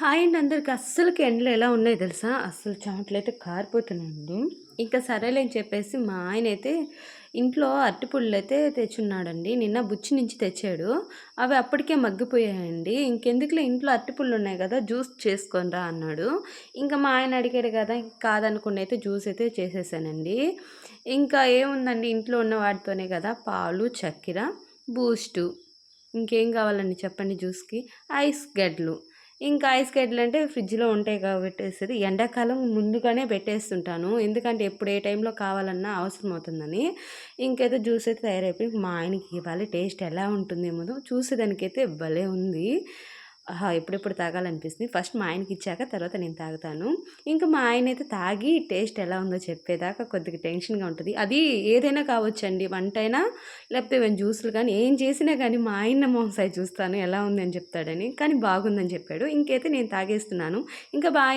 Hi అండి అందరికి. అస్సలకి ఎండలు ఎలా ఉన్నాయో తెలుసా? అస్సలు చెమటలైతే కారిపోతున్నాయండి. ఇంకా సరేలే అని చెప్పేసి మా ఆయన అయితే ఇంట్లో అరటిపుళ్ళు అయితే తెచ్చున్నాడండి. నిన్న బుచ్చి నుంచి తెచ్చాడు. అవి అప్పటికే మగ్గిపోయాయండి. ఇంకెందుకులే ఇంట్లో అరటిపుళ్ళు ఉన్నాయి కదా జ్యూస్ చేసుకొనిరా అన్నాడు. ఇంకా మా ఆయన అడిగాడు కదా కాదనుకుండా అయితే జ్యూస్ అయితే చేసేసానండి. ఇంకా ఏముందండి ఇంట్లో ఉన్న వాటితోనే కదా పాలు చక్కెర బూస్టు. ఇంకేం కావాలండి చెప్పండి జ్యూస్కి? ఐస్ గడ్లు ఇంకా ఐస్ గడ్డలు అంటే ఫ్రిడ్జ్లో ఉంటాయి కాబట్టి ఎండాకాలం ముందుగానే పెట్టేస్తుంటాను. ఎందుకంటే ఎప్పుడు ఏ టైంలో కావాలన్నా అవసరం అవుతుందని. ఇంకైతే జ్యూస్ అయితే తయారైపోయి మా ఆయనకి ఇవ్వాలి. టేస్ట్ ఎలా ఉంటుందేమో చూసేదానికైతే భలే ఉంది. ఎప్పుడెప్పుడు తాగాలనిపిస్తుంది. ఫస్ట్ మా ఆయనకి ఇచ్చాక తర్వాత నేను తాగుతాను. ఇంకా మా ఆయన అయితే తాగి టేస్ట్ ఎలా ఉందో చెప్పేదాకా కొద్దిగా టెన్షన్గా ఉంటుంది. అది ఏదైనా కావచ్చండి. వంట అయినా లేకపోతే మేము జ్యూసులు కానీ ఏం చేసినా కానీ మా ఆయన మోసాయి చూస్తాను. ఎలా ఉందని చెప్తాడని. కానీ బాగుందని చెప్పాడు. ఇంకైతే నేను తాగేస్తున్నాను. ఇంకా బాగా